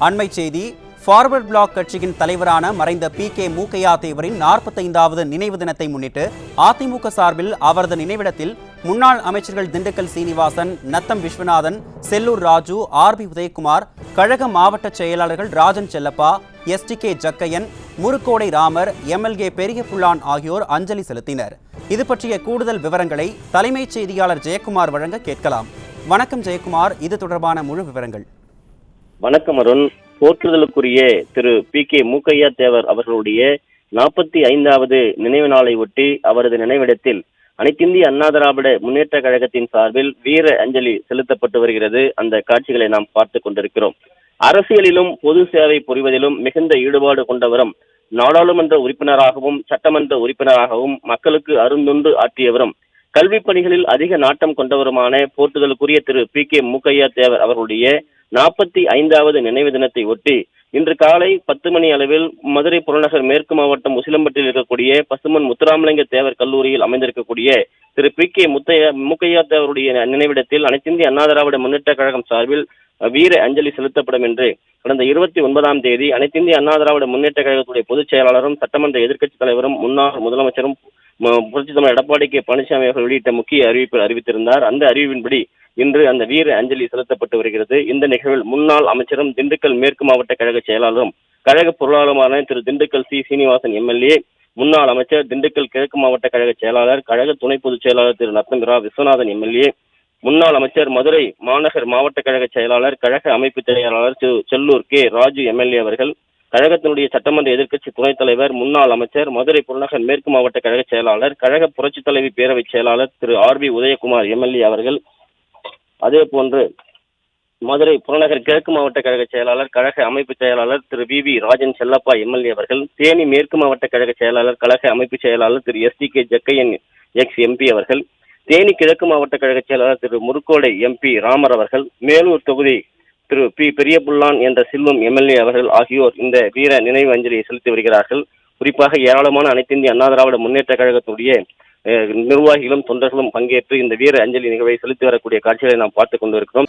அண்மை செய்தி forward black கட்சியின் தலைவரான மறைந்த பி. கே. மூக்கையா தேவரின் நாற்பத்தைந்தாவது நினைவு தினத்தை முன்னிட்டு அதிமுக சார்பில் அவரது நினைவிடத்தில் முன்னாள் அமைச்சர்கள் திண்டுக்கல் சீனிவாசன் நத்தம் விஸ்வநாதன் செல்லூர் ராஜு ஆர். பி. உதயகுமார் கழக மாவட்ட செயலாளர்கள் Rajan Chellappa S. T. K. Jakkaiyan Murukkodai Ramar MLA Periya Pullan ஆகியோர் அஞ்சலி செலுத்தினர். இது பற்றிய கூடுதல் விவரங்களை தலைமைச் செய்தியாளர் ஜெயக்குமார் வழங்க கேட்கலாம். வணக்கம் ஜெயக்குமார். இது தொடர்பான முழு விவரங்கள். வணக்கம் அருண். போற்றுதலுக்குரிய திரு பி கே மூக்கையா தேவர் அவர்களுடைய நாற்பத்தி ஐந்தாவது நினைவு நாளை ஒட்டி அவரது நினைவிடத்தில் அனைத்திந்திய அண்ணா திராவிட முன்னேற்ற கழகத்தின் சார்பில் வீர அஞ்சலி செலுத்தப்பட்டு வருகிறது. அந்த காட்சிகளை நாம் பார்த்து கொண்டிருக்கிறோம். அரசியலிலும் பொது சேவை புரிவதிலும் மிகுந்த ஈடுபாடு கொண்டவரும் நாடாளுமன்ற உறுப்பினராகவும் சட்டமன்ற உறுப்பினராகவும் மக்களுக்கு அருந்தொண்டு ஆற்றியவரும் கல்வி பணிகளில் அதிக நாட்டம் கொண்டவருமான போற்றுதலுக்குரிய திரு பி கே மூக்கையா தேவர் அவர்களுடைய நாற்பத்தி ஐந்தாவது நினைவு தினத்தை ஒட்டி இன்று காலை பத்து மணி அளவில் மதுரை புறநகர் மேற்கு மாவட்டம் உசிலம்பட்டில் இருக்கக்கூடிய பசுமன் முத்துராமலிங்க தேவர் கல்லூரியில் அமைந்திருக்கக்கூடிய திரு பி கே முத்தையா முக்கையா தேவருடைய நினைவிடத்தில் அனைத்திந்திய அண்ணா திராவிட முன்னேற்ற கழகம் சார்பில் வீர அஞ்சலி செலுத்தப்படும் என்று கடந்த இருபத்தி ஒன்பதாம் தேதி அனைத்திந்திய அண்ணா திராவிட முன்னேற்ற கழகத்துடைய பொதுச் செயலாளரும் சட்டமன்ற எதிர்க்கட்சித் தலைவரும் முன்னாள் முதலமைச்சரும் ம- தலைவர் எடப்பாடி கே பழனிசாமி அவர்கள் வெளியிட்ட முக்கிய அறிவிப்பில் அறிவித்திருந்தார். அந்த அறிவிப்பின்படி இன்று அந்த வீர அஞ்சலி செலுத்தப்பட்டு வருகிறது. இந்த நிகழ்வில் முன்னாள் அமைச்சரும் திண்டுக்கல் மேற்கு மாவட்ட கழக செயலாளரும் கழக பொருளாளருமான திரு திண்டுக்கல் சி. சீனிவாசன் எம்எல்ஏ முன்னாள் அமைச்சர் திண்டுக்கல் கிழக்கு மாவட்ட கழக செயலாளர் கழக துணை பொதுச் செயலாளர் திரு நத்தம்பிரா விஸ்வநாதன் எம்எல்ஏ முன்னாள் அமைச்சர் மதுரை மாநகர் மாவட்ட கழக செயலாளர் கழக அமைப்பு செயலாளர் திரு செல்லூர் கே. ராஜு எம்எல்ஏ அவர்கள் கழகத்தினுடைய சட்டமன்ற எதிர்க்கட்சி துணைத் தலைவர் முன்னாள் அமைச்சர் மதுரை புறநகர் மேற்கு மாவட்ட கழக செயலாளர் கழக புரட்சித் தலைவி பேரவை செயலாளர் Thiru R B Udhayakumar MLA அவர்கள் அதே போன்று மதுரை புறநகர் கிழக்கு மாவட்ட கழக செயலாளர் கழக அமைப்பு செயலாளர் Thiru V V Rajan Chellappa MLA அவர்கள் தேனி மேற்கு மாவட்ட கழக செயலாளர் கழக அமைப்பு செயலாளர் Thiru S T K Jakkaiyan ex MP அவர்கள் தேனி கிழக்கு மாவட்ட கழக செயலாளர் திரு முருக்கோடை எம்பி ராமர் அவர்கள் மேலூர் தொகுதி திரு பி. பெரியபுல்லான் என்ற செல்வம் எம்எல்ஏ அவர்கள் ஆகியோர் இந்த வீர நினைவு அஞ்சலியை செலுத்தி வருகிறார்கள். குறிப்பாக ஏராளமான அனைத்திந்திய அண்ணா திராவிட முன்னேற்ற கழகத்துடைய அஹ், நிர்வாகிகளும் தொண்டர்களும் பங்கேற்று இந்த வீர அஞ்சலி நிகழ்வை செலுத்தி வரக்கூடிய காட்சிகளை நாம் பார்த்துக் கொண்டிருக்கிறோம்.